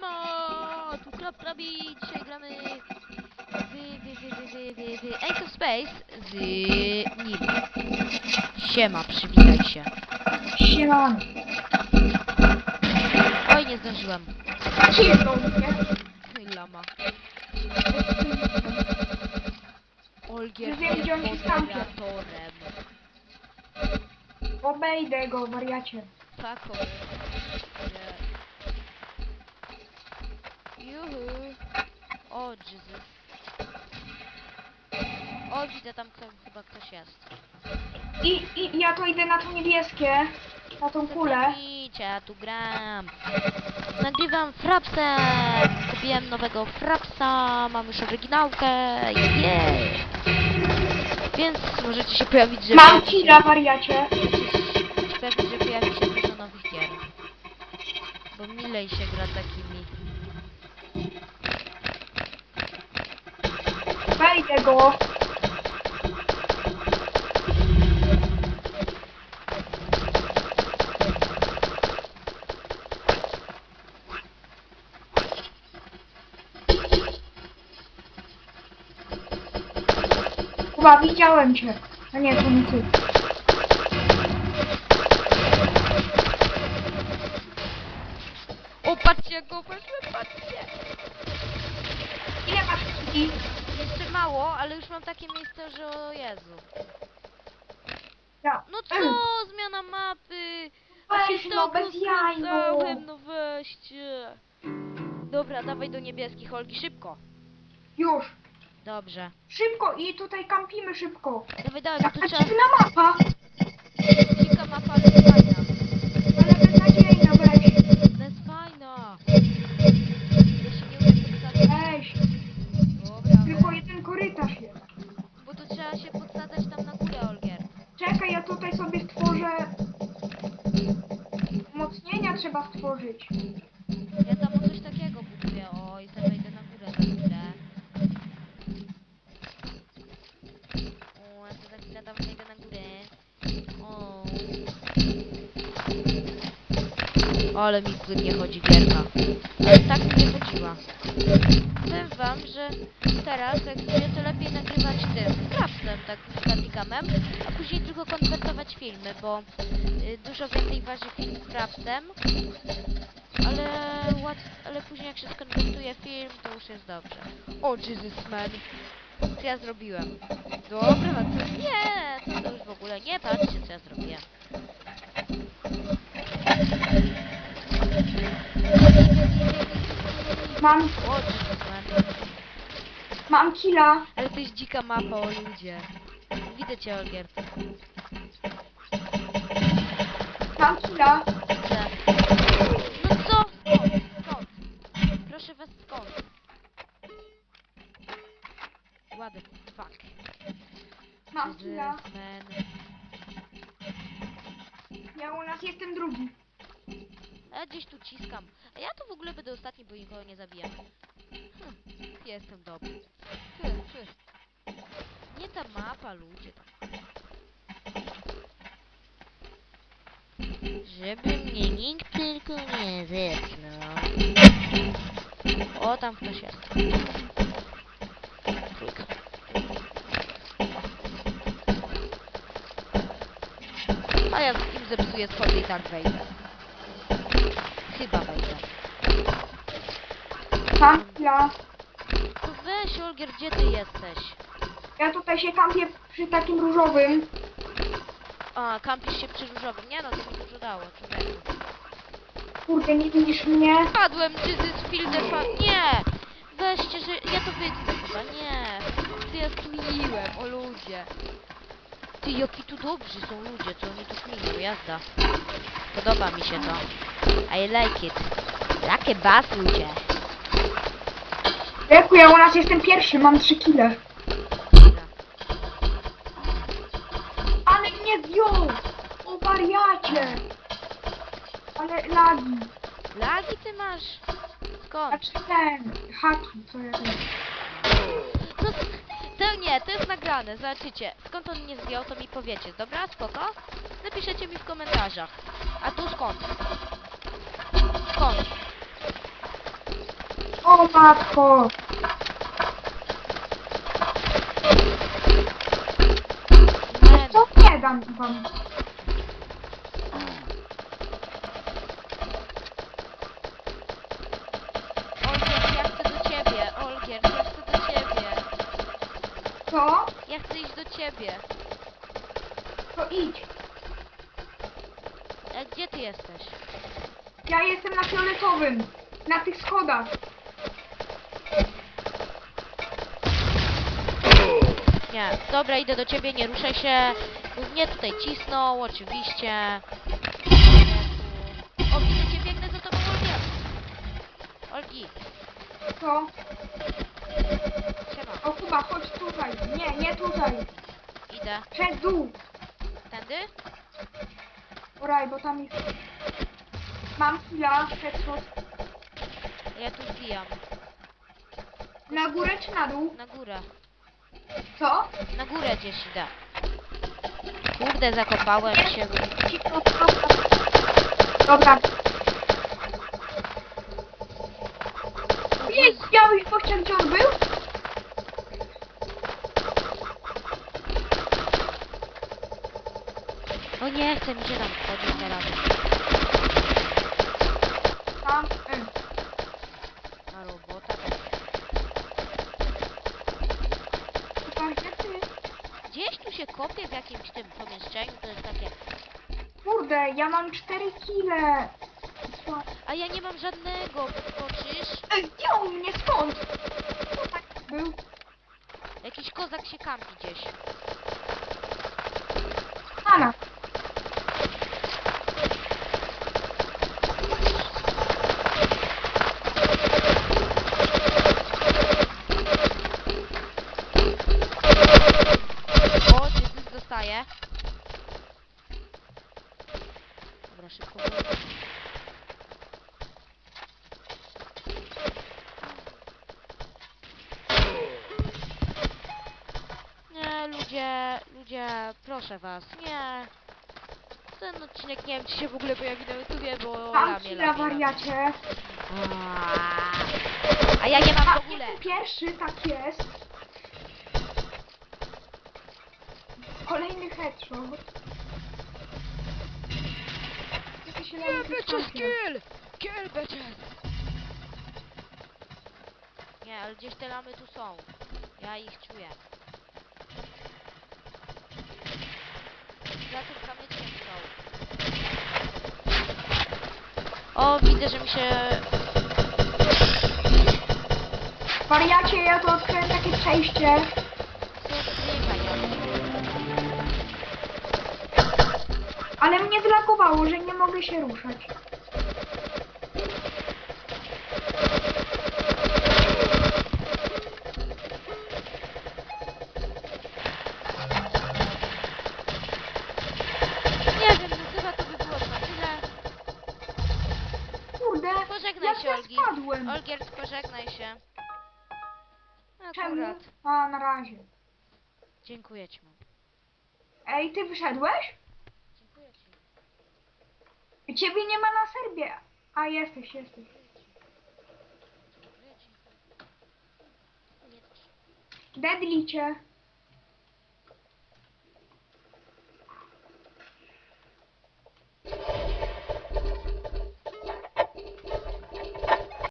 Siema! Tu Krab Krabi, dzisiaj gramy wy, wy, wy, wy, wy, wy, wy. Ace of Space z nim. Siema, przywitaj się. Siemano. Oj, nie zdążyłem. Cisną mnie. Oj, Lama. Olgier wiem, gdzie on jest moderatorem. Obejdę go, wariacie. Fuck Juhu. O, Jesus. O, widzę tam kto, chyba ktoś jest. I, I ja to idę na to niebieskie. Na tą kulę. Widzicie, ja tu gram. Nagrywam frapsem. Kupiłem nowego frapsa. Mam już oryginałkę. Yeah. Więc możecie się pojawić, że Mam killa, wariacie. Pewnie, że pojawi się dużo nowych gier. Bo milej się gra takimi. Wejdę go. Chyba widziałem cię. A nie, to nie ty. O, patrzcie jak go weszłem, patrzcie! Ile masz kili? Mało, ale już mam takie miejsce, że o Jezu. Ja. No co, zmiana mapy! Weź no, bez jaj, no. No weźcie! Dobra, dawaj do niebieskich, Olgi, szybko! Już. Dobrze. Szybko i tutaj kampimy szybko. Dawaj, dawaj, bo tu trzeba... dziwna mapa. Dzika mapa, ale fajna. Ale mi płynnie chodzi gierka. Tak mi nie chodziła. Powiem wam, że teraz jak chcecie to lepiej nagrywać tym kraftem, tak staticamem, a później tylko konwertować filmy, bo y, dużo więcej waży film craftem, ale łat, ale później jak się skonwertuje film, to już jest dobrze. O Jesus man! Co ja zrobiłem? Dobra, co? Nie, to, to już w ogóle nie patrzcie co ja zrobiłem. Mam, O mam killa. Ale to jest dzika mapa, o ludzie. Widzę cię, Olgier. Mam killa. Widzę. No co? Skąd? Skąd? Proszę was, skąd? The fuck? Mam killa. Ja u nas jestem drugi. Ja gdzieś tu ciskam. A ja tu w ogóle będę ostatni, bo nikogo nie zabijam. Hm, jestem dobry. Hy, hy. Nie ta mapa, ludzie. Żeby mnie nikt tylko nie zepchnął. O, tam ktoś jest. A ja im zepsuję schody i tak wejdę. Chyba wejdę. Mam killa. To weź, Olgier, gdzie ty jesteś? Ja tutaj się kampię przy takim różowym. A, kampisz się przy różowym. Nie no, to mi dużo dało, człowieku. Kurde, nie widzisz mnie? Padłem, czy z padł? Nie! Weźcie, że ja to wytnę chyba, nie. Ty ja kminiłem, o ludzie. Ty, jaki tu dobrzy są ludzie, co oni tu kminią, jazda. Podoba mi się to. I like it. Jakie bas, ludzie. Ja u nas jestem pierwszy, mam trzy kile. Dobra. Ale mnie wziął! O wariacie! Ale lagi. Lagi ty masz? Skąd? Znaczy ten, haki, co ja wiem. No, to nie, to jest nagrane, zobaczycie. Skąd on nie zdjął, to mi powiecie, dobra? Spoko? Napiszecie mi w komentarzach. A tu skąd? Skąd? O matko! Nie, Co nie dam wam? Olgierd, ja chcę do ciebie. Olgierd, ja chcę do ciebie. Co? Ja chcę iść do ciebie. To idź. A gdzie ty jesteś? Ja jestem na fioletowym. Na tych schodach. Nie, dobra, idę do ciebie, nie ruszaj się. Mnie tutaj cisnął, oczywiście. O, widzę cię, biegnę za tobą, Olgierd. Olgi, Co? siema. O Kuba, chodź tutaj. Nie, nie tutaj. Idę. Przez dół. Tędy? Oraj, bo tam jest... Mam chwila, headshot. Ja tu zbijam. Na górę czy na dół? Na górę. Co? Na górę gdzieś idę. Kurde, zakopałem się. Dobra. Nie, widziałeś gościa, gdzie on był? Nie, chce mi się tam wchodzić teraz. Tam. Y. Na robota. Kuba, gdzie ty? Gdzieś tu się kopie w jakimś tym pomieszczeniu, to jest takie... Kurde, ja mam 4 kile. A ja nie mam żadnego, podskoczysz? Ej, on mnie skąd? Był. Jakiś kozak się kampi gdzieś. Ana. O, Jezus dostaje. Dobra, szybko. wyjdź. Nie, ludzie, ludzie, proszę was, nie. Ten odcinek nie wiem, czy się w ogóle pojawi na YouTubie, bo Tam lamie, lamie. wariacie. A ja nie mam w ogóle. pierwszy, tak jest. Kolejny headshot. Jak się nazywa kampion? kill! Kill bitches! Nie, ale gdzieś te lamy tu są. Ja ich czuję. Za tym kamyczkiem są. O, widzę, że mi się... Wariacie, ja to odkryłem takie przejście. Ale mnie zlagowało, że nie mogę się ruszać. Pożegnaj się, Olgi. spadłem? Pożegnaj się. Czemu? Akurat. A, na razie. Dziękuję ci, mam. Ej, ty wyszedłeś? Dziękuję ci. Ciebie nie ma na Serbię. A, jesteś, jesteś. Dziękuję ci. Nie też. Deadlicie.